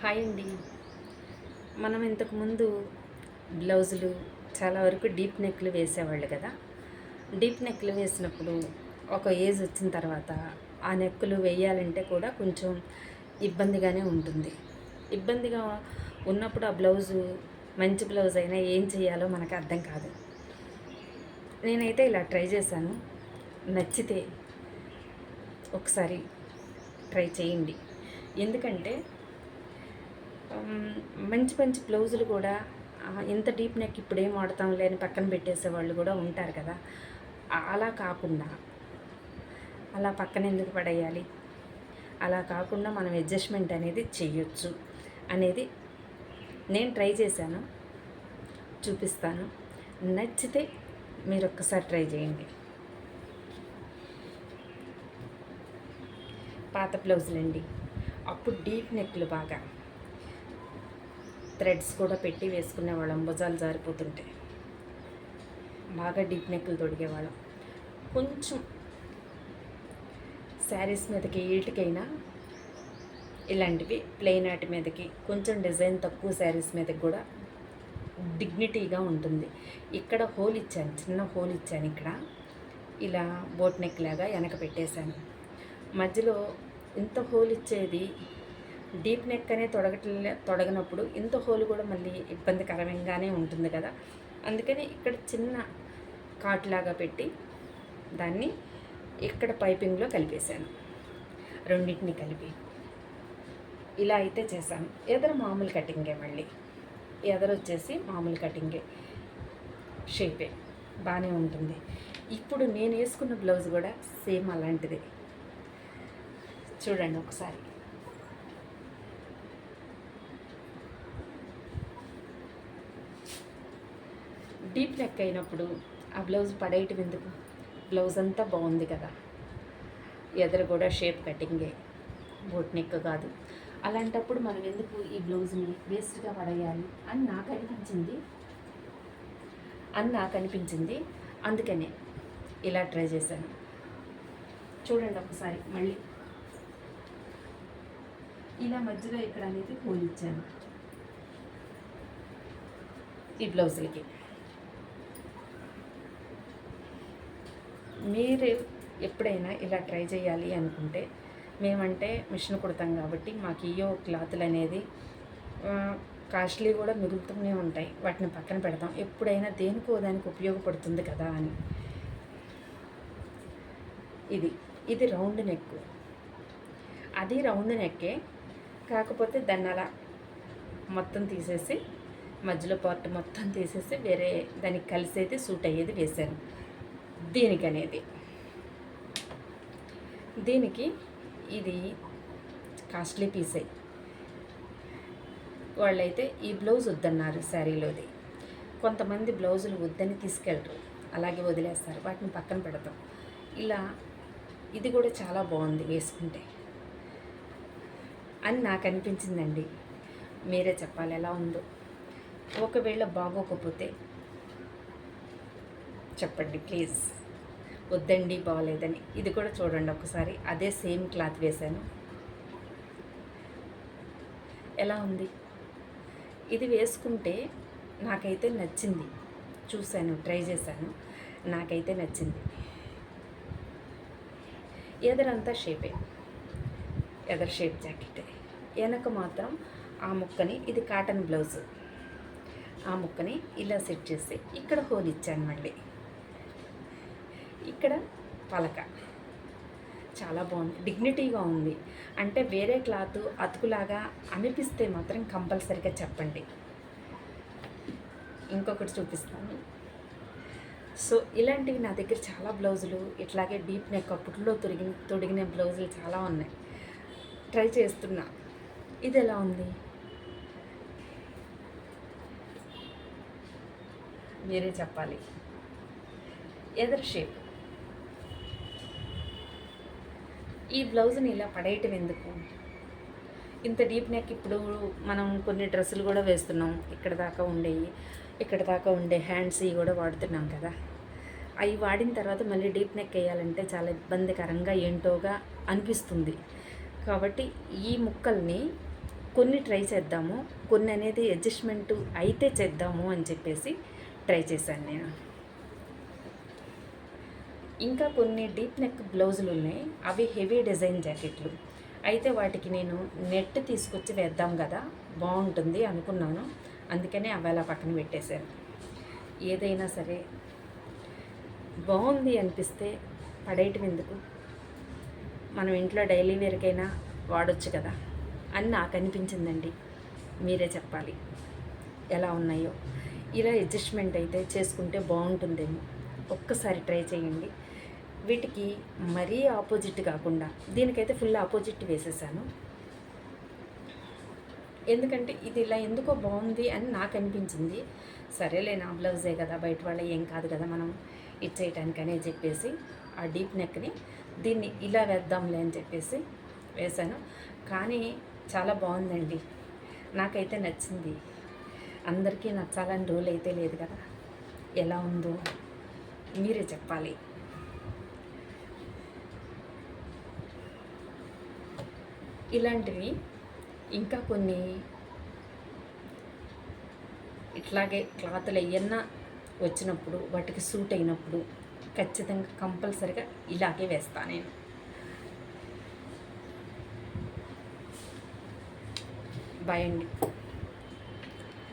Hi అండి. మనం ఇంతకుముందు బ్లౌజులు చాలా వరకు డీప్ నెక్లు వేసేవాళ్ళు కదా. డీప్ నెక్లు వేసినప్పుడు ఒక ఏజ్ వచ్చిన తర్వాత ఆ నెక్కులు వేయాలంటే కూడా కొంచెం ఇబ్బందిగానే ఉంటుంది. ఇబ్బందిగా ఉన్నప్పుడు ఆ బ్లౌజు మంచి బ్లౌజ్ అయినా ఏం చేయాలో మనకు అర్థం కాదు. నేనైతే ఇలా ట్రై చేశాను. నచ్చితే ఒకసారి ట్రై చేయండి. ఎందుకంటే మంచి మంచి బ్లౌజులు కూడా ఇంత డీప్ నెక్ ఇప్పుడు ఏం వాడతాం లేని పక్కన పెట్టేసే వాళ్ళు కూడా ఉంటారు కదా. అలా కాకుండా అలా పక్కన ఎందుకు పడేయాలి? అలా కాకుండా మనం అడ్జస్ట్మెంట్ అనేది చేయొచ్చు అనేది నేను ట్రై చేశాను చూపిస్తాను. నచ్చితే మీరు ఒక్కసారి ట్రై చేయండి. పాత బ్లౌజులండి. అప్పుడు డీప్ నెక్లు బాగా థ్రెడ్స్ కూడా పెట్టి వేసుకునేవాళ్ళం భుజాలు జారిపోతుంటే. బాగా డీప్ నెక్లు తొడిగేవాళ్ళం కొంచెం శారీస్ మీదకి ఈటికైనా ఇలాంటివి ప్లెయిన్ ఆటి మీదకి కొంచెం డిజైన్ తక్కువ శారీస్ మీదకి కూడా డిగ్నిటీగా ఉంటుంది. ఇక్కడ హోల్ ఇచ్చాను చిన్న హోల్ ఇచ్చాను ఇక్కడ. ఇలా బోట్ నెక్ లాగా వెనక పెట్టేశాను. మధ్యలో ఇంత హోల్ ఇచ్చేది డీప్ నెక్ అనే తొడగట్లే తొడగనప్పుడు ఇంత హోల్ కూడా మళ్ళీ ఇబ్బందికరంగానే ఉంటుంది కదా. అందుకని ఇక్కడ చిన్న కాట్లాగా పెట్టి దాన్ని ఇక్కడ పైపింగ్లో కలిపేశాను. రెండింటిని కలిపి. ఇలా అయితే చేశాను. ఎదర మామూలు కటింగే మళ్ళీ. ఎదర వచ్చేసి మామూలు కటింగే షేపే. బాగానే ఉంటుంది. ఇప్పుడు నేను వేసుకున్న బ్లౌజ్ కూడా సేమ్ అలాంటిదే. చూడండి ఒకసారి. డీప్ నెక్ అయినప్పుడు ఆ బ్లౌజ్ పడేయటం ఎందుకు? బ్లౌజ్ అంతా బాగుంది కదా. ఎదరు కూడా షేప్ కటింగే. బోట్ నెక్ కాదు. అలాంటప్పుడు మనం ఎందుకు ఈ బ్లౌజ్ని వేస్ట్గా పడేయాలి అని నాకు అనిపించింది. అని నాకు అనిపించింది. అందుకనే ఇలా ట్రై చేశాను. చూడండి ఒకసారి మళ్ళీ. ఇలా మధ్యలో ఇక్కడ అనేది హోల్ ఇచ్చాను. ఈ బ్లౌజులకి. మీరు ఎప్పుడైనా ఇలా ట్రై చేయాలి అనుకుంటే మేమంటే మిషన్ కుడతాం కాబట్టి మాకు ఇయో క్లాతులు అనేది కాస్ట్లీ కూడా మిగులుతూనే ఉంటాయి. వాటిని పక్కన పెడతాం ఎప్పుడైనా దేనికో దానికి ఉపయోగపడుతుంది కదా అని. ఇది ఇది రౌండ్ నెక్. అది రౌండ్ నెక్కే. కాకపోతే దాన్ని అలా మొత్తం తీసేసి మధ్యలో పార్ట్ మొత్తం తీసేసి వేరే దానికి కలిసి అయితే సూట్ అయ్యేది వేశాను. దీనికి అనేది దీనికి ఇది కాస్ట్లీ పీసే. వాళ్ళైతే ఈ బ్లౌజ్ వద్దన్నారు శారీలోది. కొంతమంది బ్లౌజులు వద్దని తీసుకెళ్ళరు. అలాగే వదిలేస్తారు. వాటిని పక్కన పెడతాం. ఇలా ఇది కూడా చాలా బాగుంది వేసుకుంటే. అని నాకు అనిపించిందండి. మీరే చెప్పాలి ఎలా ఉందో. ఒకవేళ బాగోకపోతే చెప్పండి ప్లీజ్. వద్దండి బాగలేదని ఇది కూడా చూడండి ఒకసారి. అదే సేమ్ క్లాత్ వేశాను. ఎలా ఉంది? ఇది వేసుకుంటే నాకైతే నచ్చింది. చూశాను ట్రై చేశాను. నాకైతే నచ్చింది. ఎదరంతా షేపే. ఎదర్ షేప్ జాకెట్. వెనక మాత్రం ఆ ముక్కని ఇది కాటన్ బ్లౌజ్. ఆ ముక్కని ఇలా సెట్ చేసి ఇక్కడ హోల్ ఇచ్చాను మళ్ళీ. ఇక్కడ పలక. చాలా బాగుంది. డిగ్నిటీగా ఉంది. అంటే వేరే క్లాత్ అతుకులాగా అనిపిస్తే మాత్రం కంపల్సరిగా చెప్పండి. ఇంకొకటి చూపిస్తాను. సో ఇలాంటివి నా దగ్గర చాలా బ్లౌజులు ఇట్లాగే డీప్ నెక్ అప్పట్లో తొడిగిన తొడిగిన బ్లౌజులు చాలా ఉన్నాయి. ట్రై చేస్తున్నా. ఇది ఎలా ఉంది? మీరే చెప్పాలి. ఎదర్ షేప్. ఈ బ్లౌజ్ని ఇలా పడేయటం ఎందుకు? ఇంత డీప్ నెక్ ఇప్పుడు మనం కొన్ని డ్రెస్సులు కూడా వేస్తున్నాం. ఇక్కడ దాకా ఉండేవి ఇక్కడ దాకా ఉండే హ్యాండ్స్ ఇవి కూడా వాడుతున్నాం కదా. అవి వాడిన తర్వాత మళ్ళీ డీప్ నెక్ వేయాలంటే చాలా ఇబ్బందికరంగా ఏంటోగా అనిపిస్తుంది. కాబట్టి ఈ ముక్కల్ని కొన్ని ట్రై చేద్దాము. కొన్ని అనేది అడ్జస్ట్మెంట్ అయితే చేద్దాము అని చెప్పేసి ట్రై చేశాను నేను. ఇంకా కొన్ని డీప్ నెక్ బ్లౌజులు ఉన్నాయి. అవి హెవీ డిజైన్ జాకెట్లు అయితే వాటికి నేను నెట్ తీసుకొచ్చి వేద్దాం కదా బాగుంటుంది అనుకున్నాను. అందుకనే అవి అలా పక్కన పెట్టేశాను. ఏదైనా సరే బాగుంది అనిపిస్తే పడేయటం ఎందుకు? మనం ఇంట్లో డైలీ వేరకైనా వాడొచ్చు కదా అని నాకు అనిపించిందండి. మీరే చెప్పాలి. ఎలా ఉన్నాయో. ఇలా అడ్జస్ట్మెంట్ అయితే చేసుకుంటే బాగుంటుందేమో. ఒక్కసారి ట్రై చేయండి. వీటికి మరీ ఆపోజిట్ కాకుండా దీనికైతే ఫుల్ ఆపోజిట్ వేసేసాను. ఎందుకంటే ఇది ఇలా ఎందుకో బాగుంది అని నాకు అనిపించింది. సరేలే నా బ్లౌజే కదా బయట వాళ్ళ ఏం కాదు కదా మనం ఇచ్చేయటానికి అనే చెప్పేసి ఆ డీప్ నెక్ని దీన్ని ఇలా వేద్దాంలే అని చెప్పేసి వేశాను. కానీ చాలా బాగుందండి. నాకైతే నచ్చింది. అందరికీ నచ్చాలని రూల్ అయితే లేదు కదా. ఎలా ఉందో మీరే చెప్పాలి. ఇలాంటివి ఇంకా కొన్ని ఇట్లాగే క్లాతులు ఏమన్నా వచ్చినప్పుడు వాటికి సూట్ అయినప్పుడు ఖచ్చితంగా కంపల్సరిగా ఇలాగే వేస్తాను నేను. బాయ్ అండి.